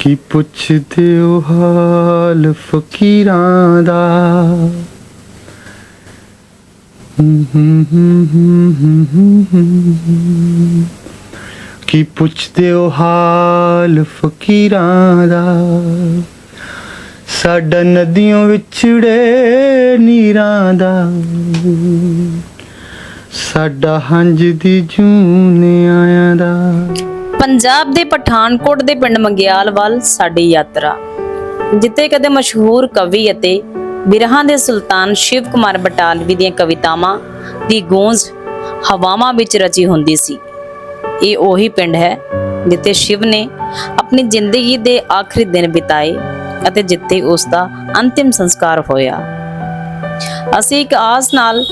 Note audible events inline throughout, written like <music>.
ਕੀ ਪੁੱਛਦੇ ਹੋ ਹਾਲ ਫਕੀਰਾਂ ਦਾ? ਕੀ ਪੁੱਛਦੇ ਹੋ ਹਾਲ ਫਕੀਰਾਂ ਦਾ? ਸਾਡਾ ਨਦੀਆਂ ਵਿਛੜੇ ਨੀਰਾਂ ਦਾ। ਸਾਡਾ ਹੰਝ ਦੀ ਜੂਨ ਆਇਆਂ ਦਾ। ਪੰਜਾਬ ਦੇ ਪਠਾਨਕੋਟ ਦੇ ਪਿੰਡ ਮੰਗਿਆਲ ਵੱਲ ਸਾਡੀ ਯਾਤਰਾ, ਜਿੱਥੇ ਕਦੇ ਮਸ਼ਹੂਰ ਕਵੀ ਅਤੇ ਬਿਰਹਾਂ ਦੇ ਸੁਲਤਾਨ ਸ਼ਿਵ ਕੁਮਾਰ ਬਟਾਲਵੀ ਦੀਆਂ ਕਵਿਤਾਵਾਂ ਦੀ ਗੂੰਜ ਹਵਾਵਾਂ ਵਿੱਚ ਰਚੀ ਹੁੰਦੀ ਸੀ। ਇਹ ਉਹੀ ਪਿੰਡ ਹੈ ਜਿੱਥੇ ਸ਼ਿਵ ਨੇ ਆਪਣੀ ਜ਼ਿੰਦਗੀ ਦੇ ਆਖਰੀ ਦਿਨ ਬਿਤਾਏ ਅਤੇ ਜਿੱਥੇ ਉਸ ਦਾ ਅੰਤਿਮ ਸੰਸਕਾਰ ਹੋਇਆ। ਅਸੀਂ ਇੱਕ ਆਸ ਨਾਲ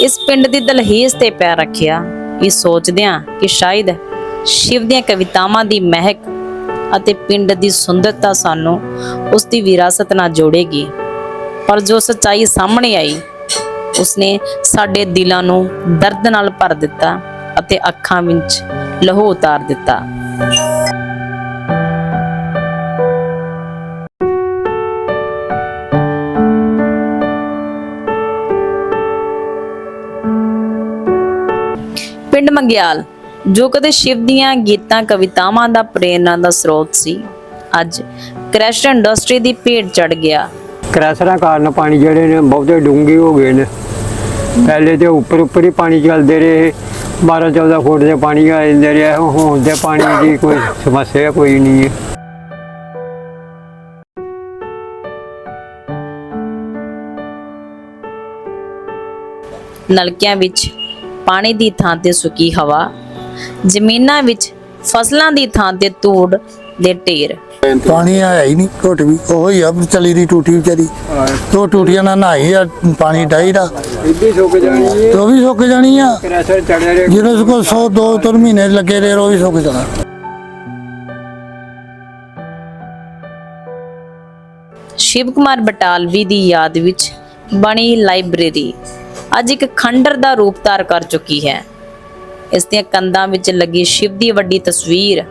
ਇਸ ਪਿੰਡ ਦੀ ਦਲਹੀਜ਼ ਤੇ ਪੈਰ ਰੱਖਿਆ। ਇਹ ਸੋਚਦਿਆਂ ਕਿ ਸ਼ਾਇਦ ਸ਼ਿਵ ਦੀਆਂ ਕਵਿਤਾਵਾਂ ਦੀ ਮਹਿਕ ਅਤੇ ਪਿੰਡ ਦੀ ਸੁੰਦਰਤਾ ਸਾਨੂੰ ਉਸ ਦੀ ਵਿਰਾਸਤ ਨਾਲ ਜੋੜੇਗੀ। ਪਰ ਜੋ ਸੱਚਾਈ ਸਾਹਮਣੇ ਆਈ, ਉਸਨੇ ਸਾਡੇ ਦਿਲਾਂ ਨੂੰ ਦਰਦ ਨਾਲ ਭਰ ਦਿੱਤਾ ਅਤੇ ਅੱਖਾਂ ਵਿੱਚ ਲਹੂ ਉਤਾਰ ਦਿੱਤਾ। ਪਿੰਡ ਮੰਗਿਆਲ ਜੋ ਕਦੇ ਸ਼ਿਵ ਦੀਆਂ ਗੀਤਾਂ ਕਵਿਤਾਵਾਂ ਦਾ ਪ੍ਰੇਰਨਾ ਦਾ ਸਰੋਤ ਸੀ। ਅੱਜ ਕ੍ਰੈਸ਼ ਇੰਡਸਟਰੀ ਦੀ ਭੇਟ ਚੜ ਗਿਆ। ਕ੍ਰੈਸ਼ਰਾਂ ਕਾਰਨ ਪਾਣੀ ਜਿਹੜੇ ਨੇ ਬਹੁਤੇ ਡੂੰਘੇ ਹੋ ਗਏ ਨੇ। ਪਹਿਲੇ ਤੇ ਉੱਪਰ ਉੱਪਰ ਹੀ ਪਾਣੀ ਚੱਲਦੇ ਰਹੇ। 12 14 ਫੁੱਟ ਦੇ ਪਾਣੀ ਆ ਜਾਂਦੇ ਰਹੇ। ਹੁਣ ਦੇ ਪਾਣੀ ਦੀ ਕੋਈ ਸਮੱਸਿਆ ਕੋਈ ਨਹੀਂ ਹੈ। ਨਲਕਿਆਂ ਵਿੱਚ ਪਾਣੀ ਦੀ ਥਾਂ ਤੇ ਸੁੱਕੀ ਹਵਾ। ਜ਼ਮੀਨਾਂ ਵਿੱਚ ਫਸਲਾਂ ਦੀ ਥਾਂ ਤੇ ਧੂੜ ਦੇ ਢੇਰ। ਪਾਣੀ ਆਇਆ ਹੀ ਨਹੀਂ ਘੁੱਟ ਵੀ ਉਹ ਹੀ ਆ ਚਲੀ ਦੀ ਟੂਟੀ ਵਿਚਾਰੀ। ਦੋ ਟੂਟੀਆਂ ਨਾਲ ਨਹਾਈ ਆ ਪਾਣੀ ਡਾਈ ਦਾ। ਇੱਡੀ ਸੁੱਕ ਜਾਣੀ ਹੈ ਤੇ ਉਹ ਵੀ ਸੁੱਕ ਜਾਣੀ ਆ। ਜਿਹਦੇ ਕੋ 100 ਦੋ ਤਿੰਨ ਮਹੀਨੇ ਲੱਗੇ ਰਹੇ ਉਹ ਵੀ ਸੁੱਕ ਜਾਣਾ। ਸ਼ਿਵ ਕੁਮਾਰ ਬਟਾਲਵੀ ਦੀ ਯਾਦ ਵਿੱਚ ਬਣੀ ਲਾਇਬ੍ਰੇਰੀ ਅੱਜ ਇੱਕ ਖੰਡਰ ਦਾ ਰੂਪ ਧਾਰ ਕਰ ਚੁੱਕੀ ਹੈ। ਇਸ ਦੀਆਂ ਕੰਧਾਂ ਵਿੱਚ ਲੱਗੀ ਸ਼ਿਵ ਦੀ ਵੱਡੀ ਤਸਵੀਰ,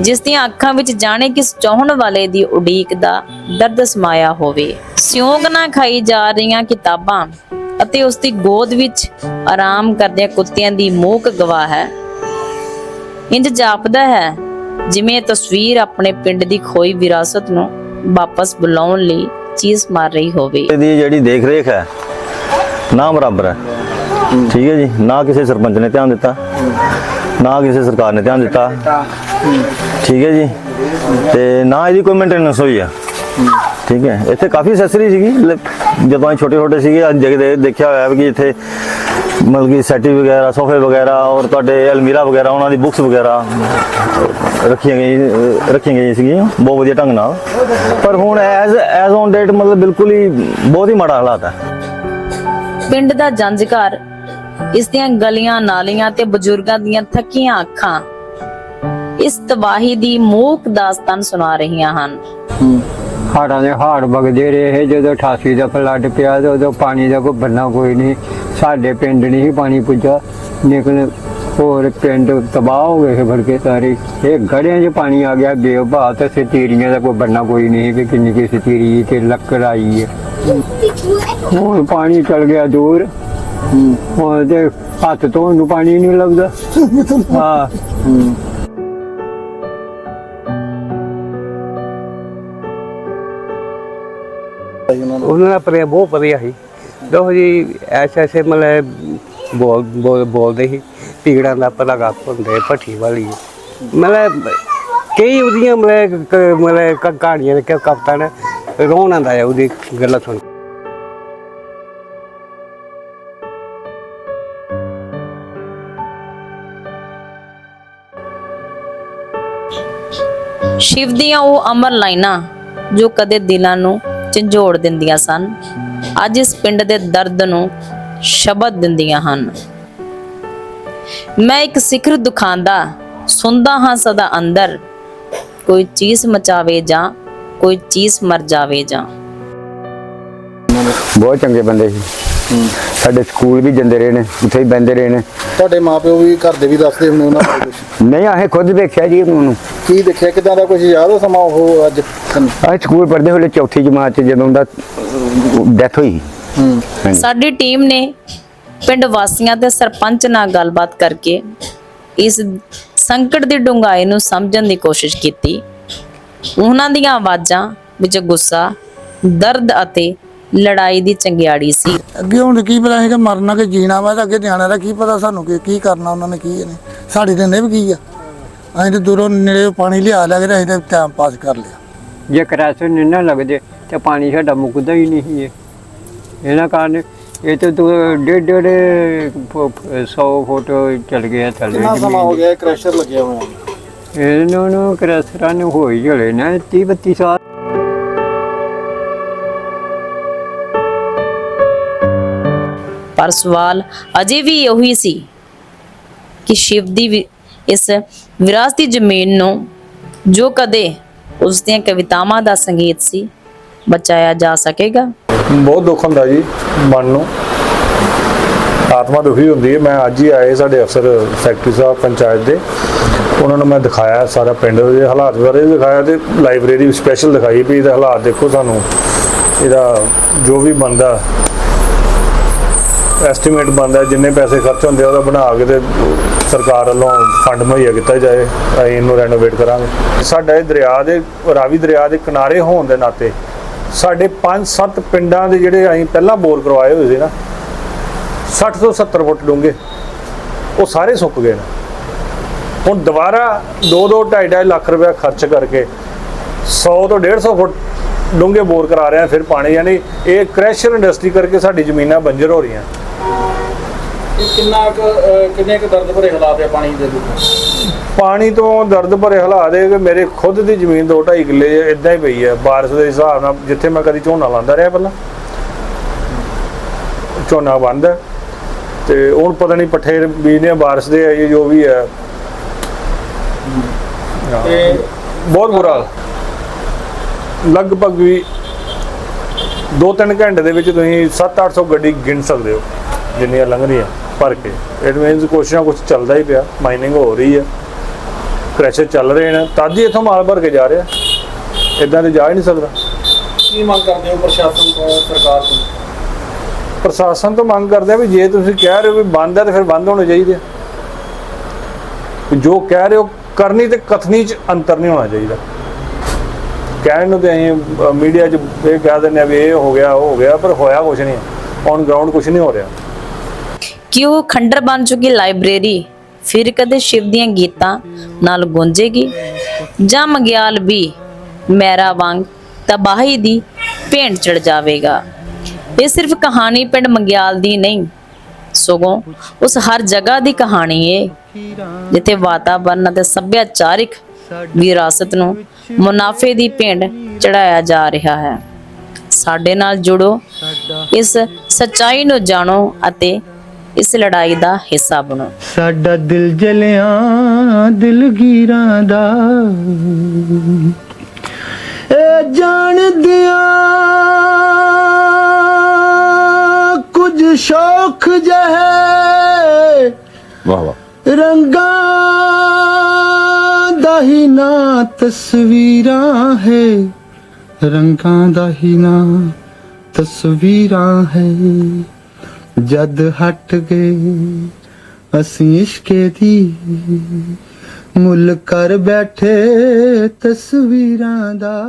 ਜਿਸ ਦੀਆਂ ਅੱਖਾਂ ਵਿੱਚ ਜਾਣੇ ਕਿਸ ਚਾਹਣ ਵਾਲੇ ਦੀ ਉਡੀਕ ਦਾ ਦਰਦ ਸਮਾਇਆ ਹੋਵੇ। ਸਿਉਂਕ ਨਾ ਖਾਈ ਜਾ ਰਹੀਆਂ ਕਿਤਾਬਾਂ ਅਤੇ ਉਸ ਦੀ ਗੋਦ ਵਿੱਚ ਆਰਾਮ ਕਰਦਿਆਂ ਕੁੱਤਿਆਂ ਦੀ ਮੂਕ ਗਵਾ ਹੈ। ਇੰਜ ਜਾਪਦਾ ਹੈ, ਜਿਵੇਂ ਤਸਵੀਰ ਆਪਣੇ ਪਿੰਡ ਦੀ ਖੋਈ ਵਿਰਾਸਤ ਨੂੰ ਵਾਪਸ ਬੁਲਾਉਣ ਲਈ ਚੀਜ਼ ਮਾਰ ਰਹੀ ਹੋਵੇ। ਦੀ ਜਿਹੜੀ ਦੇਖ ਰੇਖ ਹੈ, ਨਾ ਬਰਾਬਰ ਹੈ। ਠੀਕ ਹੈ ਜੀ, ਨਾ ਕਿਸੇ ਸਰਪੰਚ ਨੇ ਧਿਆਨ ਦਿੱਤਾ, ਨਾ ਕਿਸੇ ਸਰਕਾਰ ਨੇ ਧਿਆਨ ਦਿੱਤਾ। ਠੀਕ ਹੈ ਜੀ, ਤੇ ਨਾ ਇਹਦੀ ਕੋਈ ਮੇਨਟੇਨੈਂਸ ਹੋਈ ਆ। ਠੀਕ ਹੈ, ਇੱਥੇ ਕਾਫੀ ਅਸੈਸਰੀ ਸੀਗੀ ਜਦੋਂ ਅਸੀਂ ਛੋਟੇ ਛੋਟੇ ਸੀਗੇ, ਅੱਜ ਜਗ੍ਹਾ ਦੇਖਿਆ ਹੋਇਆ ਵੀ ਇੱਥੇ ਮਤਲਬ ਕਿ ਸੈਟੀ ਵਗੈਰਾ, ਸੋਫੇ ਵਗੈਰਾ ਔਰ ਤੁਹਾਡੇ ਅਲਮੀਰਾ ਵਗੈਰਾ, ਉਹਨਾਂ ਦੀ ਬੁੱਕਸ ਵਗੈਰਾ ਰੱਖੀਆਂ ਗਈ ਰੱਖੀਆਂ ਗਈਆਂ ਸੀਗੀਆਂ, ਬਹੁਤ ਵਧੀਆ ਢੰਗ ਨਾਲ। ਪਰ ਹੁਣ ਐਜ਼ ਐਜ਼ ਔਨ ਡੇਟ ਮਤਲਬ ਬਿਲਕੁਲ ਹੀ ਬਹੁਤ ਹੀ ਮਾੜਾ ਹਾਲਾਤ ਹੈ ਪਿੰਡ ਦਾ ਜੰਜਕਾਰ ਇਸ ਦੀਆਂ ਗਲੀਆਂ ਨਾਲੀਆਂ ਤੇ ਬਜ਼ੁਰਗਾਂ ਦੀਆਂ ਥੱਕੀਆਂ ਅੱਖਾਂ ਇਸ ਤਬਾਹੀ ਦੀ ਮੂਕ ਦਾਸਤਾਨ ਸੁਣਾ ਰਹੀਆਂ ਹਨ। ਹਾੜਾਂ ਦੇ ਹਾੜ ਵਗਦੇ ਰਹੇ ਜਦੋਂ 88 ਦਾ ਫਲੱਡ ਪਿਆ ਤੇ ਉਦੋਂ ਪਾਣੀ ਦਾ ਕੋਈ ਬੰਨਾ ਕੋਈ ਨਹੀਂ। ਸਾਡੇ ਪਿੰਡ ਨਹੀਂ ਪਾਣੀ ਪੁੱਜਾ। ਲੇਕਿਨ ਹੋਰ ਪਿੰਡ ਤਬਾਹ ਹੋ ਗਏ ਸੀ ਭਰਕੇ ਸਾਰੇ। ਇਹ ਗੜਿਆਂ 'ਚ ਪਾਣੀ ਆ ਗਿਆ ਬੇਵਭਾ ਤੇ ਸਤੀਰੀਆਂ ਦਾ ਕੋਈ ਬੰਨਾ ਕੋਈ ਨਹੀਂ ਕਿ ਕਿੰਨੀ ਕੀ ਸਤੀਰੀ ਤੇ ਲੱਕੜ ਆਈ ਹੈ। ਹੁਣ ਪਾਣੀ ਚਲ ਗਿਆ ਦੂਰ। ਤੇ ਹੱਥ ਤੋਂ ਨੂੰ ਪਾਣੀ ਨਹੀਂ ਲੱਭਦਾ <laughs> ਹਾਂ। ਉਹਨਾਂ ਦਾ ਪ੍ਰੇਮ ਬਹੁਤ ਵਧੀਆ ਸੀ। ਦੇਖੋ ਜੀ ਐਸੇ ਐਸੇ ਮਤਲਬ ਬੋਲ ਬੋਲ ਬੋਲਦੇ ਸੀ। ਪੀੜਾਂ ਦਾ ਪਤਾ ਗੱਪ ਹੁੰਦੇ ਭੱਠੀ ਵਾਲੀ। ਮਤਲਬ ਕਈ ਉਹਦੀਆਂ ਮਤਲਬ ਮਤਲਬ ਕ- ਕਹਾਣੀਆਂ ਨੇ ਕਿ ਕਵਿਤਾ ਨੇ। ਰੋਣ ਆਉਂਦਾ ਹੈ ਉਹਦੀ ਗੱਲਾਂ ਸੁਣ ਕੇ। ਸ਼ਿਵ ਦੀਆਂ ਉਹ ਅਮਰ ਲਾਈਨਾਂ ਜੋ ਕਦੇ ਦਿਲਾਂ ਨੂੰ ਝੰਜੋੜ ਦਿੰਦੀਆਂ ਸਨ ਅੱਜ ਇਸ ਪਿੰਡ ਦੇ ਦਰਦ ਨੂੰ ਸ਼ਬਦ ਦਿੰਦੀਆਂ ਹਨ। ਮੈਂ ਇੱਕ ਸਿਖਰ ਦੁਖਾਂਦਾ ਸੁਣਦਾ ਹਾਂ ਸਦਾ ਅੰਦਰ ਕੋਈ ਚੀਜ਼ ਮਚਾਵੇ ਜਾਂ ਕੋਈ ਚੀਜ਼ ਮਰ ਜਾਵੇ ਜਾਂ। ਬਹੁਤ ਚੰਗੇ ਬੰਦੇ ਸੀ। ਸਾਡੇ ਸਕੂਲ ਵੀ ਜਾਂਦੇ ਰਹੇ ਨੇ ਉੱਥੇ ਹੀ ਬੈੰਦੇ ਰਹੇ ਨੇ। ਤੁਹਾਡੇ ਮਾਪਿਓ ਵੀ ਘਰ ਦੇ ਵੀ ਦੱਸਦੇ ਹੁੰਦੇ ਉਹਨਾਂ ਬਾਰੇ ਕੁਝ ਨਹੀਂ ਆਹੇ ਖੁਦ ਵੇਖਿਆ ਜੀ ਉਹਨੂੰ। ਕੀ ਦੇਖਿਆ? ਕਿਦਾਂ ਦਾ ਕੁਝ ਯਾਦ ਆ ਸਮਾਂ ਉਹ ਅੱਜ? ਅਸੀਂ ਸਕੂਲ ਪੜ੍ਹਦੇ ਹੋਲੇ ਚੌਥੀ ਜਮਾਤ ਚ ਜਦੋਂ ਦਾ ਡੈਥ ਹੋਈ ਹੂੰ। ਹਾਂਜੀ। ਸਾਡੀ ਟੀਮ ਨੇ ਪਿੰਡ ਵਾਸੀਆਂ ਤੇ ਸਰਪੰਚ ਨਾਲ ਗੱਲਬਾਤ ਕਰਕੇ ਇਸ ਸੰਕਟ ਦੀ ਡੂੰਘਾਈ ਨੂੰ ਸਮਝਣ ਦੀ ਕੋਸ਼ਿਸ਼ ਕੀਤੀ। ਉਹਨਾਂ ਦੀਆਂ ਆਵਾਜ਼ਾਂ ਵਿੱਚ ਗੁੱਸਾ ਦਰਦ ਅਤੇ ਲੜਾਈ ਦੀ ਚੰਗਿਆੜੀ ਸੀ। ਅੱਗੇ ਹੁਣ ਕੀ ਪਤਾ ਸੀਗਾ ਮਰਨਾ ਕਿ ਜੀਣਾ ਵਾ ਤੇ ਅੱਗੇ ਨਿਆਣਿਆਂ ਦਾ ਕੀ ਪਤਾ ਸਾਨੂੰ ਕਿ ਕੀ ਕਰਨਾ ਉਹਨਾਂ ਨੇ ਕੀ ਨੇ ਸਾਡੇ ਤੇ ਨੇ ਵੀ ਕੀ ਆ। ਅਸੀਂ ਤੇ ਦੂਰੋਂ ਨੇੜੇ ਪਾਣੀ ਲਿਆ ਲਿਆ ਕੇ ਤੇ ਅਸੀਂ ਤੇ ਟਾਈਮ ਪਾਸ ਕਰ ਲਿਆ। ਜੇ ਕਰੈਸ਼ਨ ਨਹੀਂ ਨਾ ਲੱਗਦੇ ਤੇ ਪਾਣੀ ਸਾਡਾ ਮੁੱਕਦਾ ਹੀ ਨਹੀਂ ਇਹ। ਇਹਨਾਂ ਕਾਰਨ ਇਹ ਤੇ ਦੋ ਡੇਢ ਡੇਢ 100 ਫੁੱਟ ਚਲ ਗਿਆ ਥੱਲੇ ਕਿੰਨਾ ਸਮਾਂ ਹੋ ਗਿਆ ਕ੍ਰੈਸ਼ਰ ਲੱਗਿਆ ਹੋਇਆ? ਇਹਨਾਂ ਨੂੰ ਕਰੈਸ਼ਰਾਂ ਨੂੰ ਹੋਈ ਜਲੇ ਨਾ 30 32 ਸਾਲ। ਪਰ ਸਵਾਲ ਅਜੇ ਵੀ ਉਹੀ ਸੀ ਕਿ ਸ਼ਿਵ ਦੀ ਵਿ- ਇਸ ਵਿਰਾਸਤੀ ਜ਼ਮੀਨ ਨੂੰ ਜੋ ਕਦੇ ਉਸ ਦੀਆਂ ਕਵਿਤਾਵਾਂ ਦਾ ਸੰਗੀਤ ਸੀ ਬਚਾਇਆ ਜਾ ਸਕੇਗਾ। ਬਹੁਤ ਦੁੱਖ ਹੁੰਦਾ ਜੀ ਮਨ ਨੂੰ। ਆਤਮਾ ਦੁਖੀ ਹੁੰਦੀ ਹੈ। ਮੈਂ ਅੱਜ ਹੀ ਆਏ ਸਾਡੇ ਅਫਸਰ ਸੈਕਟਰੀ ਸਾਹਿਬ ਪੰਚਾਇਤ ਦੇ। ਉਹਨਾਂ ਨੂੰ ਮੈਂ ਦਿਖਾਇਆ ਸਾਰਾ ਪਿੰਡ ਦੇ ਹਾਲਾਤ ਬਾਰੇ ਦਿਖਾਇਆ ਤੇ ਲਾਇਬ੍ਰੇਰੀ ਸਪੈਸ਼ਲ ਦਿਖਾਈ ਵੀ ਇਹਦਾ ਹਾਲਾਤ ਦੇਖੋ ਸਾਨੂੰ। ਇਹਦਾ ਜੋ ਵੀ ਬੰਦਾ ਐਸਟੀਮੇਟ ਬੰਦਾ ਜਿੰਨੇ ਪੈਸੇ ਖਰਚ ਹੁੰਦੇ ਉਹਦਾ ਬਣਾ ਕੇ ਤੇ ਸਰਕਾਰ ਵੱਲੋਂ ਫੰਡ ਮੁਹੱਈਆ ਕੀਤਾ ਜਾਏ, ਅਸੀਂ ਇਹਨੂੰ ਰੈਨੋਵੇਟ ਕਰਾਂਗੇ। ਸਾਡਾ ਇਹ ਦਰਿਆ ਦੇ, ਰਾਵੀ ਦਰਿਆ ਦੇ ਕਿਨਾਰੇ ਹੋਣ ਦੇ ਨਾਤੇ ਸਾਡੇ 5-7 ਪਿੰਡਾਂ ਦੇ ਜਿਹੜੇ ਅਸੀਂ ਪਹਿਲਾਂ ਬੋਰ ਕਰਵਾਏ ਹੋਏ ਸੀ ਨਾ 60 ਤੋਂ 70 ਫੁੱਟ ਡੂੰਘੇ, ਉਹ ਸਾਰੇ ਸੁੱਕ ਗਏ ਨੇ। ਹੁਣ ਦੁਬਾਰਾ 2-2 2.5 ਲੱਖ ਰੁਪਏ ਖਰਚ ਕਰਕੇ 100 ਤੋਂ 150 ਫੁੱਟ ਡੂੰਘੇ ਬੋਰ ਕਰਾ ਰਹੇ ਆ ਫਿਰ ਪਾਣੀ, ਯਾਨੀ ਇਹ ਕ੍ਰੈਸ਼ਰ ਇੰਡਸਟਰੀ ਕਰਕੇ ਸਾਡੀ ਜ਼ਮੀਨਾਂ ਬੰਜਰ ਹੋ ਰਹੀਆਂ। ਇਹ ਕਿੰਨਾ ਕੁ ਅਹ, ਕਿੰਨੇ ਕੁ ਦਰਦ ਭਰੇ ਹਾਲਾਤ ਆ ਪਾਣੀ ਦੇ ਵਿੱਚ? ਪਾਣੀ ਤੋਂ ਦਰਦ ਭਰੇ ਹਾਲਾਤ ਇਹ ਕਿ ਮੇਰੇ ਖੁਦ ਦੀ ਜ਼ਮੀਨ 2.5 ਕਿੱਲੇ ਇਦਾਂ ਹੀ ਪਈ ਹੈ ਬਾਰਿਸ਼ ਦੇ ਹਿਸਾਬ ਨਾਲ ਜਿੱਥੇ ਮੈਂ ਕਦੀ ਝੋਨਾ ਲਾਉਂਦਾ ਰਿਹਾ ਪਹਿਲਾਂ। ਝੋਨਾ ਬੰਦ ਹੈ ਤੇ ਹੁਣ ਪਤਾ ਨਹੀਂ ਪੱਠੇ ਬੀਜਨੇ ਬਾਰਿਸ਼ ਦੇ ਆਈ ਜੋ ਵੀ ਹੈ। ਤੇ ਬਹੁਤ ਬੁਰਾ ਹਾਲ। ਲਗਭਗ ਵੀ 2-3 ਘੰਟੇ ਦੇ ਵਿੱਚ ਤੁਸੀਂ 7-800 ਗੱਡੀ ਗਿਣ ਸਕਦੇ ਹੋ। ਜਿੰਨੀਆਂ ਲੰਘ ਰਹੀਆਂ ਭਰ ਕੇ। ਇਟ ਮੀਨਸ ਕੁਛ ਨਾ ਕੁਛ ਚੱਲਦਾ ਹੀ ਪਿਆ ਮਾਈਨਿੰਗ ਹੋ ਰਹੀ ਹੈ ਕ੍ਰੈਸ਼ਰ ਚੱਲ ਰਹੇ ਨੇ ਤਦ ਹੀ ਇੱਥੋਂ ਮਾਲ ਭਰ ਕੇ ਜਾ ਰਿਹਾ। ਇਦਾਂ ਤੇ ਜਾ ਹੀ ਨਹੀਂ ਸਕਦਾ। ਕੀ ਮੰਗ ਕਰਦੇ ਹੋ ਪ੍ਰਸ਼ਾਸਨ ਤੋਂ ਸਰਕਾਰ ਤੋਂ? ਪ੍ਰਸ਼ਾਸਨ ਤੋਂ ਮੰਗ ਕਰਦੇ ਆ ਵੀ ਜੇ ਤੁਸੀਂ ਕਹਿ ਰਹੇ ਹੋ ਵੀ ਬੰਦ ਹੈ ਤੇ ਫਿਰ ਬੰਦ ਹੋਣੇ ਚਾਹੀਦੇ ਆ। ਜੋ ਕਹਿ ਰਹੇ ਹੋ ਕਰਨੀ ਤੇ ਕਥਨੀ ਚ ਅੰਤਰ ਨਹੀਂ ਹੋਣਾ ਚਾਹੀਦਾ। ਕਹਿਣ ਨੂੰ ਤੇ ਅਸੀਂ ਮੀਡੀਆ 'ਚ ਇਹ ਕਹਿ ਦਿੰਦੇ ਆ ਵੀ ਇਹ ਹੋ ਗਿਆ ਉਹ ਹੋ ਗਿਆ ਪਰ ਹੋਇਆ ਕੁਝ ਨਹੀਂ। ਔਨ ਗਰਾਊਂਡ ਕੁਝ ਨਹੀਂ ਹੋ ਰਿਹਾ। ਕਿ ਖੰਡਰ ਬਣ ਚੁੱਕੀ ਲਾਇਬ੍ਰੇਰੀ ਫਿਰ ਕਦੇ ਸ਼ਿਵ ਦੀਆਂ ਗੀਤਾਂ ਨਾਲ ਗੂੰਜੇਗੀ? ਜਾਂ ਮਗਿਆਲ ਵੀ ਮੈਰਾ ਵਾਂਗ ਤਬਾਹੀ ਦੀ ਭੇਂਟ ਚੜ ਜਾਵੇਗਾ? ਇਹ ਸਿਰਫ ਕਹਾਣੀ ਪਿੰਡ ਮੰਗਿਆਲ ਦੀ ਨਹੀਂ, ਸਗੋਂ ਉਸ ਹਰ ਜਗ੍ਹਾ ਦੀ ਕਹਾਣੀ ਏ, ਜਿੱਥੇ ਵਾਤਾਵਰਣ ਅਤੇ ਸੱਭਿਆਚਾਰਿਕ ਵਿਰਾਸਤ ਨੂੰ ਮੁਨਾਫੇ ਦੀ ਭੇਂਟ ਚੜਾਇਆ ਜਾ ਰਿਹਾ ਹੈ। ਸਾਡੇ ਨਾਲ ਜੁੜੋ, ਇਸ ਸੱਚਾਈ ਨੂੰ ਜਾਣੋ ਅਤੇ ਇਸ ਲੜਾਈ ਦਾ ਹਿੱਸਾ ਬਣੋ। ਸਾਡਾ ਦਿਲ ਜਲਿਆਂ ਦਿਲਗੀਰਾਂ ਦਾ। ਇਹ ਜਾਣਦਿਆਂ ਕੁਝ ਸ਼ੌਖ ਜਹੇ ਵਾਹ ਵਾਹ। ਰੰਗਾਂ ਦਾ ਹੀ ਨਾ ਤਸਵੀਰਾਂ ਹੈ। ਰੰਗਾਂ ਦਾ ਹੀ ਨਾ ਤਸਵੀਰਾਂ ਹੈ। ਜਦ ਹਟ ਗਏ ਅਸੀਂ ਇਸ਼ਕੇ ਦੀ ਮੁੱਲ ਕਰ ਬੈਠੇ ਤਸਵੀਰਾਂ ਦਾ।